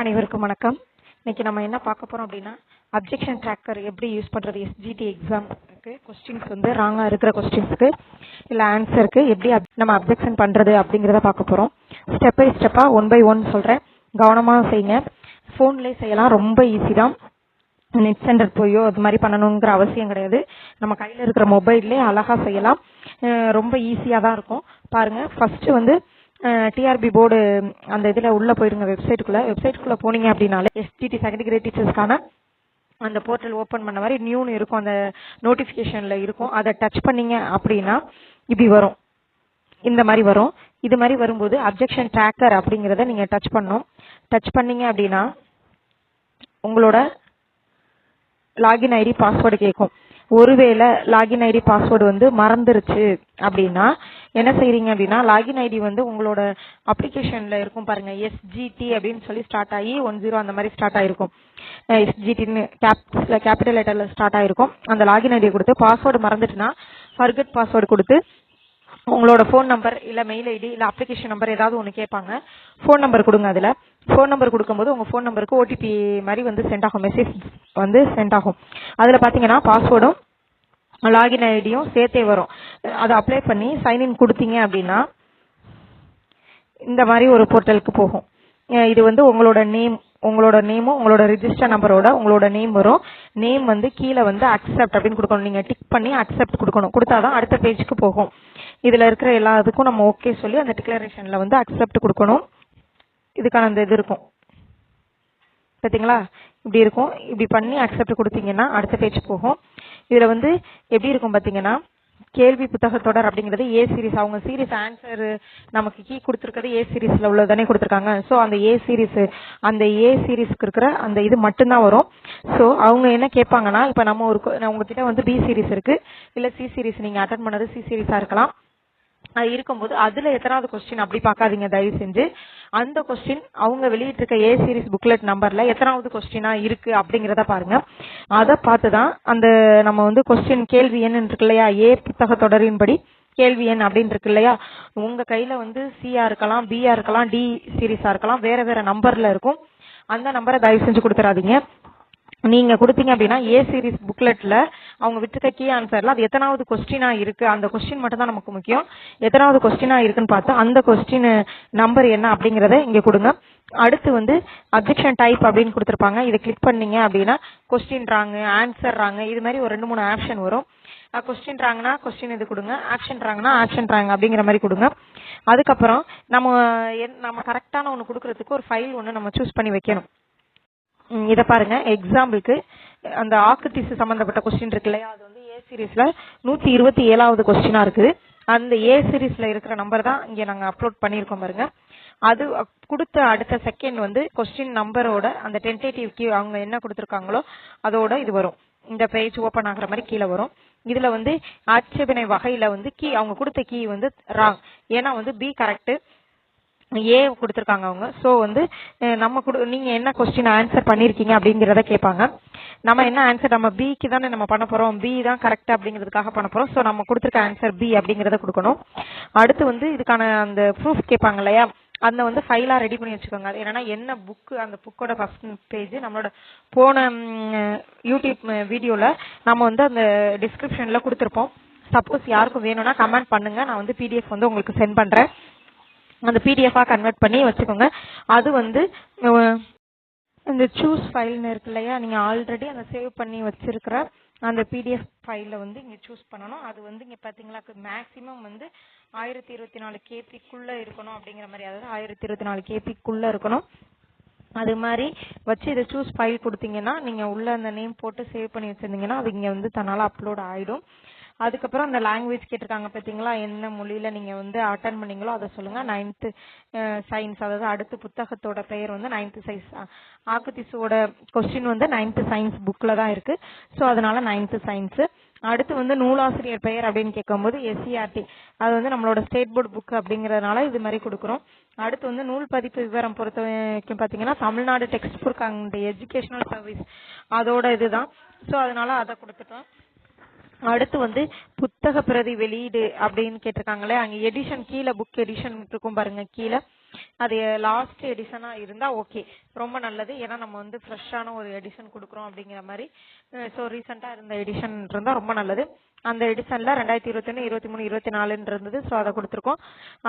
அனைவருக்கும் வணக்கம். இன்னைக்கு நம்ம என்ன பார்க்க போறோம் அப்படின்னா அப்ஜெக்ஷன் ட்ராக்கர் எப்படி யூஸ் பண்றது எஸ்ஜிடி எக்ஸாம்க்கு கொஸ்டின்ஸ் வந்து ராங்கா இருக்கிற கொஸ்டின்ஸ்க்கு இல்ல ஆன்சருக்கு எப்படி நம்ம அப்ஜெக்ஷன் பண்றது அப்படிங்கறத பார்க்க போறோம். ஸ்டெப் பை ஸ்டெப்பா ஒன் பை ஒன் சொல்றேன். கவனமா செய்யுங்க போன்லயே செய்யலாம் ரொம்ப ஈஸி தான். நெட் சென்டர் போயோ அது மாதிரி பண்ணணுங்கிற அவசியம் கிடையாது. நம்ம கையில் இருக்கிற மொபைல்லே அழகாக செய்யலாம். ரொம்ப ஈஸியாக தான் இருக்கும். பாருங்கள் ஃபஸ்ட்டு வந்து டிஆர்பி போர்டு அந்த இதில் உள்ளே போயிருங்க வெப்சைட்டுக்குள்ளே வெப்சைட்டுக்குள்ளே போனீங்க அப்படின்னாலே எஸ்டிடி செகண்ட் கிரேட் டீச்சர்ஸ்க்கான அந்த போர்ட்டல் ஓப்பன் பண்ண மாதிரி நியூன்னு இருக்கும். அந்த நோட்டிஃபிகேஷனில் இருக்கும். அதை டச் பண்ணீங்க அப்படின்னா இப்படி வரும். இந்த மாதிரி வரும். இது மாதிரி வரும்போது அப்ஜெக்ஷன் ட்ராக்கர் அப்படிங்கிறத நீங்கள் டச் பண்ணணும். டச் பண்ணீங்க அப்படின்னா உங்களோட லாகின் ஐடி பாஸ்வேர்டு கேட்கும் ஒருவேளை லாகின் ஐடி பாஸ்வேர்டு வந்து மறந்துருச்சு அப்படின்னா என்ன செய்றீங்க அப்படின்னா லாகின் ஐடி வந்து உங்களோட அப்ளிகேஷன்ல இருக்கும் பாருங்க எஸ்ஜிடி அப்படின்னு சொல்லி ஸ்டார்ட் ஆகி ஒன் ஜீரோ அந்த மாதிரி ஸ்டார்ட் ஆயிருக்கும். எஸ்ஜிடின்னு கேப்ல கேபிட்டல் லெட்டர்ல ஸ்டார்ட் ஆயிருக்கும். அந்த லாகின் ஐடியை கொடுத்து பாஸ்வேர்டு மறந்துட்டுனா ஃபர்கட் பாஸ்வேர்டு கொடுத்து உங்களோட ஃபோன் நம்பர் இல்லை மெயில் ஐடி இல்லை அப்ளிகேஷன் நம்பர் ஏதாவது ஒன்று கேட்பாங்க ஃபோன் நம்பர் கொடுங்க அதில். ஃபோன் நம்பர் கொடுக்கும்போது உங்கள் ஃபோன் நம்பருக்கு ஓடிபி மாதிரி வந்து சென்ட் ஆகும். மெசேஜ் வந்து சென்ட் ஆகும். அதில் பார்த்தீங்கன்னா பாஸ்வேர்டும் லாகின் ஐடியும் சேர்த்தே வரும். அதை அப்ளை பண்ணி சைன்இன் கொடுத்தீங்க அப்படின்னா இந்த மாதிரி ஒரு போர்ட்டலுக்கு போகும். இது வந்து உங்களோட நேம் உங்களோட நேமும் உங்களோட ரிஜிஸ்டர் நம்பரோட உங்களோட நேம் வரும். நேம் வந்து கீழே வந்து அக்செப்ட் அப்படின்னு கொடுக்கணும். நீங்கள் டிக் பண்ணி அக்செப்ட் கொடுக்கணும். கொடுத்தாதான் அடுத்த பேஜுக்கு போகும். இதில் இருக்கிற எல்லா இதுக்கும் நம்ம ஓகே சொல்லி அந்த டிக்ளரேஷனில் வந்து அக்செப்ட் கொடுக்கணும். இதுக்கான அந்த இது இருக்கும். பார்த்தீங்களா இப்படி இருக்கும். இப்படி பண்ணி அக்செப்ட் கொடுத்தீங்கன்னா அடுத்த பேஜ் போகும். இதில் வந்து எப்படி இருக்கும் பார்த்தீங்கன்னா கேள்வி புத்தகத்தொடர் அப்படிங்கிறது ஏ சீரிஸ் அவங்க சீரிஸ் ஆன்சர் நமக்கு கீ கொடுத்துருக்கிறது ஏ சீரிஸ்ல உள்ளதானே கொடுத்துருக்காங்க. ஸோ அந்த ஏ சீரிஸ் அந்த ஏ சீரிஸ்க்கு இருக்கிற அந்த இது மட்டும்தான் வரும். ஸோ அவங்க என்ன கேட்பாங்கன்னா இப்போ நம்ம ஒரு உங்ககிட்ட வந்து பி சீரிஸ் இருக்கு. இல்ல சி சீரிஸ் நீங்க அட்டன் பண்ணது சி சீரிஸா இருக்கலாம். இருக்கும்போது அதுல எத்தனாவது கொஸ்டின் அப்படி பார்க்காதீங்க தயவு செஞ்சு அந்த கொஸ்டின் அவங்க வெளியிட்டிருக்க ஏ சீரிஸ் புக்லெட் நம்பர்ல எத்தனாவது கொஸ்டினா இருக்கு அப்படிங்கறத பாருங்க. அதை பார்த்து தான் அந்த நம்ம வந்து கொஸ்டின் கேள்வி எண் இருக்கு இல்லையா? ஏ புத்தக தொடரின்படி கேள்வி எண் அப்படின்னு இருக்கு இல்லையா? உங்க கையில வந்து சியா இருக்கலாம் பியா இருக்கலாம் டி சீரிஸா இருக்கலாம் வேற வேற நம்பர்ல இருக்கும். அந்த நம்பரை தயவு செஞ்சு கொடுத்துறாதீங்க. நீங்க கொடுத்தீங்க அப்படின்னா ஏ சீரிஸ் புக்லெட்ல அவங்க விட்டுருக்க கீ ஆன்சர்ல அது எத்தனாவது கொஸ்டினா இருக்கு? அந்த கொஸ்டின் மட்டும் தான் நமக்கு முக்கியம். எத்தனாவது கொஸ்டினா இருக்குன்னு பார்த்து அந்த கொஸ்டின் நம்பர் என்ன அப்படிங்கறத இங்க கொடுங்க. அடுத்து வந்து அப்ஜெக்ஷன் டைப் அப்படின்னு கொடுத்துருப்பாங்க. இதை கிளிக் பண்ணீங்க அப்படின்னா கொஸ்டின் ராங்க ஆன்சர் ராங்க இது மாதிரி ஒரு ரெண்டு மூணு ஆப்ஷன் வரும். கொஸ்டின் ராங்கன்னா கொஸ்டின் இது கொடுங்க. ஆக்ஷன் ராங்கன்னா ஆக்ஷன் ராங்க அப்படிங்கிற மாதிரி கொடுங்க. அதுக்கப்புறம் நம்ம என்- நம்ம கரெக்டான ஒன்று கொடுக்கறதுக்கு ஒரு ஃபைல் ஒன்று நம்ம சூஸ் பண்ணி வைக்கணும். ம், பாருங்க. எக்ஸாம்பிளுக்கு அந்த ஆக்குத்திசு சம்பந்தப்பட்ட கொஸ்டின் இருக்கு இல்லையா? அது வந்து ஏ சீரிஸ்ல நூத்தி இருபத்தி ஏழாவது கொஸ்டினா இருக்குது. அந்த ஏ சீரிஸ்ல இருக்கிற நம்பர் தான் இங்க நாங்க அப்லோட் பண்ணியிருக்கோம் பாருங்க. அது கொடுத்த அடுத்த செகண்ட் வந்து கொஸ்டின் நம்பரோட அந்த டென்டேட்டிவ் கீ அவங்க என்ன கொடுத்துருக்காங்களோ அதோட இது வரும். இந்த பேஜ் ஓபன் ஆகுற மாதிரி கீழே வரும். இதுல வந்து ஆட்சேபனை வகையில வந்து கீ அவங்க கொடுத்த கீ வந்து ராங் ஏன்னா வந்து பி கரெக்ட் ஏ கொடுத்துருக்காங்க அவங்க. ஸோ வந்து நம்ம கொடு நீங்க என்ன கொஸ்டின் ஆன்சர் பண்ணியிருக்கீங்க அப்படிங்கிறத கேட்பாங்க. நம்ம என்ன ஆன்சர் நம்ம பிக்கு தானே நம்ம பண்ண போறோம். பி தான் கரெக்ட் அப்படிங்கிறதுக்காக பண்ண போறோம். ஸோ நம்ம கொடுத்துருக்க ஆன்சர் பி அப்படிங்கிறத கொடுக்கணும். அடுத்து வந்து இதுக்கான அந்த ப்ரூஃப் கேட்பாங்க இல்லையா? அந்த வந்து ஃபைலா ரெடி பண்ணி வச்சுக்கோங்க. அது என்னன்னா என்ன புக்கு அந்த புக்கோட ஃபர்ஸ்ட் பேஜ் நம்மளோட போன யூடியூப் வீடியோல நம்ம வந்து அந்த டிஸ்கிரிப்ஷன்ல கொடுத்துருப்போம். சப்போஸ் யாருக்கும் வேணும்னா கமெண்ட் பண்ணுங்க. நான் வந்து பிடிஎஃப் வந்து உங்களுக்கு சென்ட் பண்றேன். அந்த பிடிஎஃபாக கன்வெர்ட் பண்ணி வச்சுக்கோங்க. அது வந்து இந்த சூஸ் ஃபைல்னு இருக்கு இல்லையா? நீங்கள் ஆல்ரெடி அந்த சேவ் பண்ணி வச்சிருக்கிற அந்த பிடிஎஃப் ஃபைலில் வந்து இங்கே சூஸ் பண்ணணும். அது வந்து இங்கே பார்த்தீங்களா மேக்ஸிமம் வந்து ஆயிரத்தி இருபத்தி நாலு கேபிக்குள்ளே இருக்கணும் அப்படிங்கிற மாதிரி. அதாவது ஆயிரத்தி இருபத்தி நாலு கேபிக்குள்ளே இருக்கணும். அது மாதிரி வச்சு இதை சூஸ் ஃபைல் கொடுத்தீங்கன்னா நீங்கள் உள்ள அந்த நேம் போட்டு சேவ் பண்ணி வச்சிருந்தீங்கன்னா அது இங்கே வந்து தன்னால் அப்லோட் ஆகிடும் அதுக்கப்புறம் அந்த லாங்குவேஜ் கேட்டிருக்காங்க பார்த்தீங்களா என்ன மொழியில் நீங்கள் வந்து அட்டன் பண்ணீங்களோ அதை சொல்லுங்கள் நைன்த்து சயின்ஸ் அதாவது அடுத்த புத்தகத்தோட பெயர் வந்து நைன்த்து சயின்ஸ் ஆக்குத்திசுவோட கொஸ்டின் வந்து நைன்த்து சயின்ஸ் புக்கில் தான் இருக்குது ஸோ அதனால நைன்த்து சயின்ஸு அடுத்து வந்து நூலாசிரியர் பெயர் அப்படின்னு கேட்கும்போது எஸ்சிஆர்டி அது வந்து நம்மளோட ஸ்டேட் போர்டு புக் அப்படிங்கிறதுனால இது மாதிரி கொடுக்குறோம். அடுத்து வந்து நூல் பதிப்பு விவரம் பொறுத்த வரைக்கும் பார்த்தீங்கன்னா Tamil Nadu textbook and educational service அதோட இதுதான். ஸோ அதனால அதை கொடுத்துட்டோம். அடுத்து வந்து புத்தக பிரதி வெளியீடு அப்படின்னு கேட்டிருக்காங்களே அங்க எடிஷன் கீழே புக் எடிஷன் இருக்கும் பாருங்க கீழே. அது லாஸ்ட் எடிஷனா இருந்தா ஓகே ரொம்ப நல்லது. ஏன்னா நம்ம வந்து ஃப்ரெஷ்ஷான ஒரு எடிஷன் கொடுக்குறோம் அப்படிங்கிற மாதிரி. ஸோ ரீசெண்டா இருந்த எடிஷன் இருந்தா ரொம்ப நல்லது. அந்த எடிஷன்ல ரெண்டாயிரத்தி இருபத்தொன்னு இருபத்தி மூணு இருபத்தி நாலுன்னு இருந்தது. ஸோ அதை கொடுத்துருக்கோம்.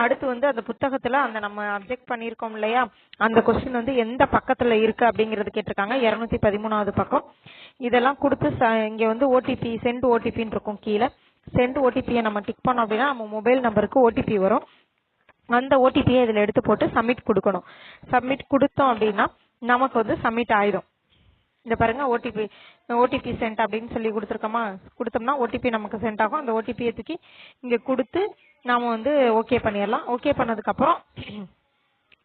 அடுத்து வந்து அந்த புத்தகத்துல அந்த நம்ம அப்ஜெக்ட் பண்ணியிருக்கோம் இல்லையா? அந்த கொஸ்டின் வந்து எந்த பக்கத்துல இருக்கு அப்படிங்கறது கேட்டிருக்காங்க. இருநூத்தி பதிமூணாவது பக்கம். இதெல்லாம் கொடுத்து இங்க வந்து ஓடிபி சென்ட் ஓடிபின்னு இருக்கும் கீழே. சென்ட் ஓடிபியை நம்ம டிக் பண்ணோம் அப்படின்னா நம்ம மொபைல் நம்பருக்கு ஓடிபி வரும். அந்த ஓடிபியை இதில் எடுத்து போட்டு சப்மிட் கொடுக்கணும். சப்மிட் கொடுத்தோம் அப்படின்னா நமக்கு வந்து சப்மிட் ஆயிடும் இந்த பாருங்க ஓடிபி ஓடிபி சென்ட் அப்படின்னு சொல்லி கொடுத்துருக்கோமா? கொடுத்தோம்னா ஓடிபி நமக்கு சென்ட் ஆகும். அந்த ஓடிபியை தூக்கி இங்கே கொடுத்து நாம் வந்து ஓகே பண்ணிடலாம். ஓகே பண்ணதுக்கப்புறம்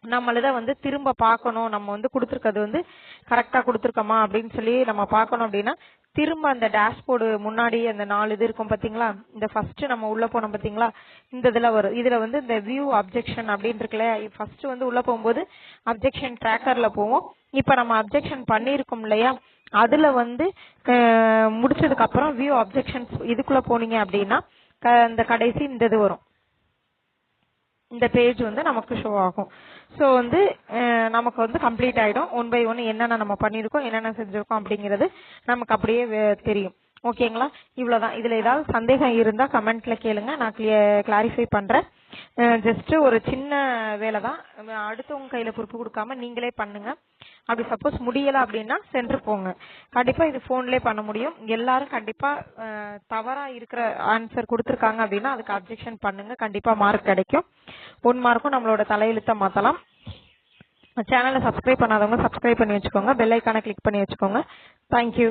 நம்மளத வந்து திரும்ப பார்க்கணும். நம்ம வந்து கொடுத்துருக்கிறது வந்து கரெக்டாக கொடுத்துருக்கோமா அப்படின்னு சொல்லி நம்ம பார்க்கணும் அப்படின்னா திரும்ப அந்த டேஷ்போர்டு முன்னாடி அந்த நாலு இது இருக்கும் பார்த்தீங்களா இந்த ஃபர்ஸ்ட் நம்ம உள்ள போனோம் பார்த்தீங்களா இந்த இதில் வரும் இதில் வந்து இந்த வியூ அப்ஜெக்ஷன் அப்படின்னு இருக்குல்ல? ஃபர்ஸ்ட் வந்து உள்ள போகும்போது அப்ஜெக்ஷன் ட்ராக்கர்ல போவோம். இப்போ நம்ம அப்ஜெக்ஷன் பண்ணியிருக்கோம் இல்லையா? அதில் வந்து முடிச்சதுக்கு அப்புறம் வியூ அப்ஜெக்ஷன்ஸ் இதுக்குள்ள போனீங்க அப்படின்னா க- இந்த கடைசி இந்த இது வரும். இந்த பேஜ் வந்து நமக்கு ஷோ ஆகும். ஸோ வந்து நமக்கு வந்து கம்ப்ளீட் ஆயிடும். ஒன் பை ஒன் என்னென்ன நம்ம பண்ணியிருக்கோம் என்னென்ன செஞ்சிருக்கோம் அப்படிங்கிறது நமக்கு அப்படியே தெரியும். ஓகேங்களா இவ்வளவுதான். இதுல ஏதாவது சந்தேகம் இருந்தா கமெண்ட்ல கேளுங்க. நான் கிளாரிஃபை பண்றேன். ஜஸ்ட் ஒரு சின்ன வேலை தான் அடுத்தவங்க கையில பொறுப்பு கொடுக்காம நீங்களே பண்ணுங்க. அப்படி சப்போஸ் முடியல அப்படின்னா சென்று போங்க. கண்டிப்பா இது போன்லயே பண்ண முடியும். எல்லாரும் கண்டிப்பா தவறா இருக்கிற ஆன்சர் கொடுத்துருக்காங்க அப்படின்னா அதுக்கு அப்ஜெக்ஷன் பண்ணுங்க. கண்டிப்பா மார்க் கிடைக்கும். ஒன் மார்க்கும் நம்மளோட தலையெழுத்த மாத்தலாம். சேனலை சப்ஸ்கிரைப் பண்ணாதவங்க சப்ஸ்கிரைப் பண்ணி வச்சுக்கோங்க. பெல் ஐக்கானை கிளிக் பண்ணி வச்சுக்கோங்க. தேங்க்யூ